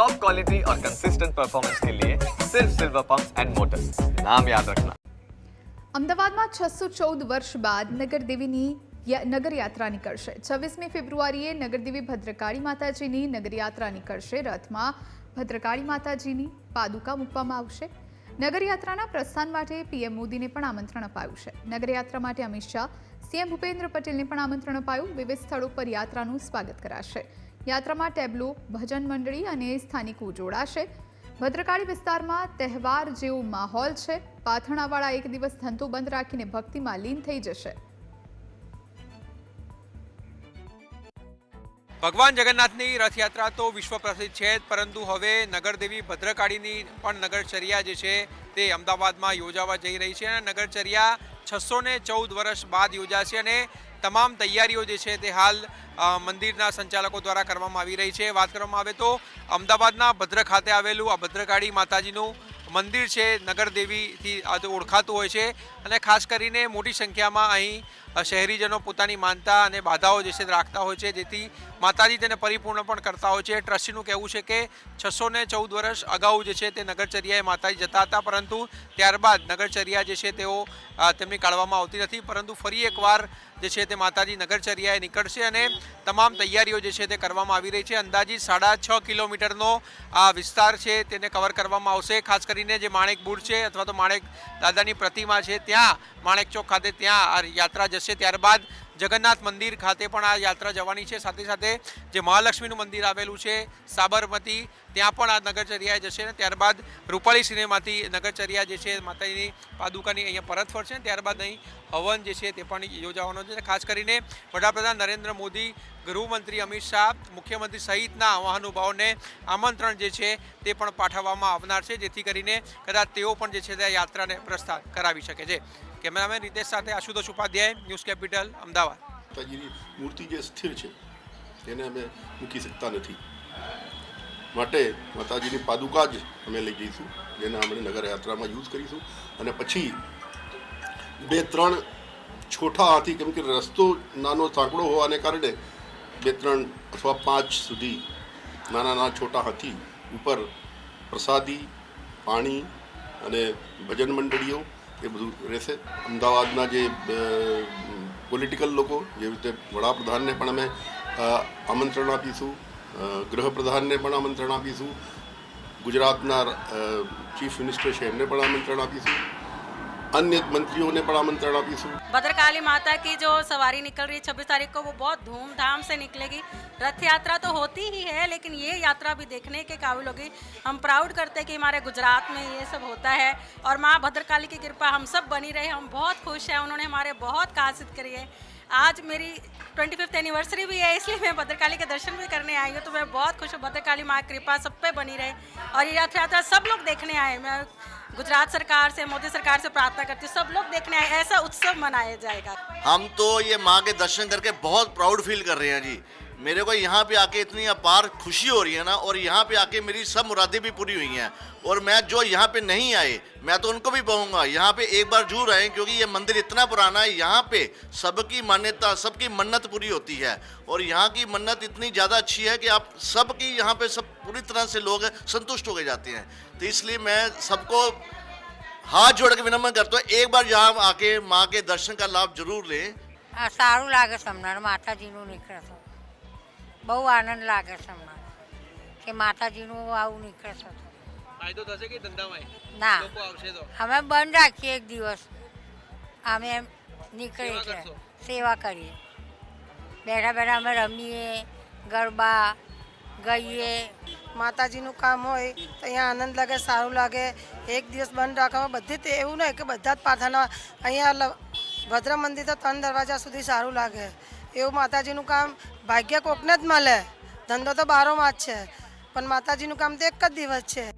Top quality और consistent performance के लिए सिर्फ सिल्वर पंप एंड मोटर्स नाम याद रखना અમદાવાદમાં છસો ચૌદ વર્ષ બાદ નગરદેવીની યા- નગરયાત્રા નીકળશે છવ્વીસમી ફેબ્રુઆરીએ નગરદેવી ભદ્રકાળી માતાજીની નગરયાત્રા નીકળશે રથમાં ભદ્રકાળી માતાજીની પાદુકા મૂકવામાં આવશે નગરયાત્રાના પ્રસ્થાન માટે પીએમ મોદીને પણ આમંત્રણ અપાયું છે નગરયાત્રા માટે અમિત શાહ સીએમ ભૂપેન્દ્ર પટેલને પણ આમંત્રણ અપાયું વિવિધ સ્થળો પર યાત્રાનું સ્વાગત કરાશે યાત્રામાં ટેબ્લો, ભજન મંડળી અને સ્થાનિકો જોડાશે. ભદ્રકાળી વિસ્તારમાં તહેવાર જેવો માહોલ છે. પાથણાવાળા એક દિવસ ધંધો બંધ રાખીને ભક્તિમાં લીન થઈ જશે. ભગવાન જગન્નાથની રથયાત્રા તો વિશ્વ પ્રસિદ્ધ છે પરંતુ હવે નગરદેવી ભદ્રકાળીની પણ નગરચર્યા જે છે તે અમદાવાદમાં યોજાવા જઈ રહી છે અને નગરચર્યા છસો ને ચૌદ વર્ષ બાદ યોજાશે અને તમામ તૈયારીઓ જે છે તે હાલ મંદિરના સંચાલકો દ્વારા કરવામાં આવી રહી છે. વાત કરવામાં આવે તો અમદાવાદના ભદ્ર ખાતે આવેલું આ ભદ્રકાળી માતાજીનું મંદિર છે, નગરદેવીથી ઓળખાતું હોય છે. અને ખાસ કરીને મોટી સંખ્યામાં અહીં શહેરીજનો પોતાની માનતા અને બાધાઓ જે છે રાખતા હોય છે, જેથી માતાજી તેને પરિપૂર્ણ પણ કરતા હોય છે. ટ્રસ્ટીનું કહેવું છે કે છસો ને ચૌદ વર્ષ અગાઉ જે છે તે નગરચર્યાએ માતાજી જતા હતા, પરંતુ ત્યારબાદ નગરચર્યા જે છે તેઓ તેમની કાઢવામાં આવતી નથી. પરંતુ ફરી એકવાર જે છે તે માતાજી નગરચર્યાએ નીકળશે અને તમામ તૈયારીઓ જે છે તે કરવામાં આવી રહી છે. અંદાજિત સાડા છ કિલોમીટરનો આ વિસ્તાર છે તેને કવર કરવામાં આવશે. ખાસ કરીને જે માણેક બુડ છે અથવા તો માણેક દાદાની પ્રતિમા છે, ત્યાં માણેક ચોક ખાતે ત્યાં આ યાત્રા જશે. ત્યારબાદ જગન્નાથ મંદિર ખાતે પણ આ યાત્રા જવાની છે. સાથે સાથે જે મહાલક્ષ્મીનું મંદિર આવેલું છે, સાબરમતી, ત્યાં પણ આ નગરચર્યાએ જશે ને ત્યારબાદ રૂપાળી સિનેમાથી નગરચર્યા જે છે, માતાજીની પાદુકાની અહીંયા પરત ફરશે ત્યારબાદ અહીં હવન જે છે તે પણ યોજાવાનો છે. ખાસ કરીને વડાપ્રધાન નરેન્દ્ર મોદી, ગૃહમંત્રી અમિત શાહ, મુખ્યમંત્રી સહિતના મહાનુભાવોને આમંત્રણ જે છે તે પણ પાઠવવામાં આવનાર છે. જેથી કરીને કદાચ તેઓ પણ જે છે તે યાત્રાને પ્રસ્થાન કરાવી શકે છે. કેમેરામેન રીતેશ સાથે આશુતોષ ઉપાધ્યાય, ન્યૂઝ કેપિટલ, અમદાવાદ. માતાજીની મૂર્તિ જે સ્થિર છે તેને અમે મૂકી શકતા નથી. માટે માતાજીની પાદુકા જ અમે લઈ જઈશું, જેને આપણે નગર યાત્રામાં યુઝ કરીશું. અને પછી બે ત્રણ છોટા હાથી, કેમ કે રસ્તો નાનો સાંકડો હોવાને કારણે બે ત્રણ અથવા પાંચ સુધી નાના નાના છોટા હાથી ઉપર પ્રસાદી, પાણી અને ભજન મંડળીઓ એ બધું રહેશે. અમદાવાદના જે પોલિટિકલ લોકો, જેવી રીતે વડાપ્રધાનને પણ અમે આમંત્રણ આપીશું ગૃહપ્રધાનને પણ આમંત્રણ આપીશું, ગુજરાતના ચીફ મિનિસ્ટર છે એમને પણ આમંત્રણ આપીશું. अन्य मंत्रियों ने बड़ा मंत्रणा भी सुना भद्रकाली माता की जो सवारी निकल रही है छब्बीस तारीख को, वो बहुत धूमधाम से निकलेगी। रथ यात्रा तो होती ही है, लेकिन ये यात्रा भी देखने के काबिल होगी। हम प्राउड करते हैं कि हमारे गुजरात में ये सब होता है और माँ भद्रकाली की कृपा हम सब बनी रहे। हम बहुत खुश हैं, उन्होंने हमारे बहुत कासित करी है। आज मेरी ट्वेंटी फिफ्थ एनिवर्सरी भी है, इसलिए मैं भद्रकाली के दर्शन भी करने आई हूँ तो मैं बहुत खुश हूँ। भद्रकाली माँ कृपा सब पे बनी रहे और ये रथ यात्रा सब लोग देखने आए। मैं गुजरात सरकार से, मोदी सरकार से प्रार्थना करती हूँ, सब लोग देखने आए, ऐसा उत्सव मनाया जाएगा। हम तो ये माँ के दर्शन करके बहुत प्राउड फील कर रहे हैं जी। मेरे को यहाँ पे आके इतनी अपार खुशी हो रही है ना और यहाँ पे आके मेरी सब मुरादें भी पूरी हुई हैं और मैं जो यहाँ पे नहीं आए मैं तो उनको भी कहूँगा यहाँ पे एक बार जरूर आए क्योंकि ये मंदिर इतना पुराना है यहाँ पे सबकी मान्यता सबकी मन्नत पूरी होती है और यहाँ की मन्नत इतनी ज़्यादा अच्छी है कि आप सबकी यहाँ पे सब पूरी तरह से लोग संतुष्ट हो गए जाते हैं तो इसलिए मैं सबको हाथ जोड़ के विनम्र करता हूँ एक बार यहाँ आके माँ के दर्शन का लाभ जरूर लें આ સારું લાગે છે હમણાં માતાજીનું નીકળે છે બહુ આનંદ લાગે છે મને કે માતાજીનું આવું નીકળે છે. ફાયદો થશે કે ધંધામાં ના. લોકો આવશે તો? અમે બંધ રાખીએ એક દિવસ. અમે એમ નીકળીએ સેવા છે સેવા કરીએ. બેઠા બેઠા અમે રમીએ ગરબા ગઈએ. માતાજીનું કામ હોય તો અહીંયા આનંદ લાગે સારું લાગે. એક દિવસ બંધ રાખવામાં બધી તે એવું નહીં કે બધા જ પ્રાર્થના અહીંયા ભદ્ર મંદિર તો ત્રણ દરવાજા સુધી સારું લાગે. એવું માતાજીનું કામ ભાગ્ય કોકને જ મળે. ધંધો તો બારો જ છે, પણ માતાજીનું કામ તો એક જ દિવસ છે.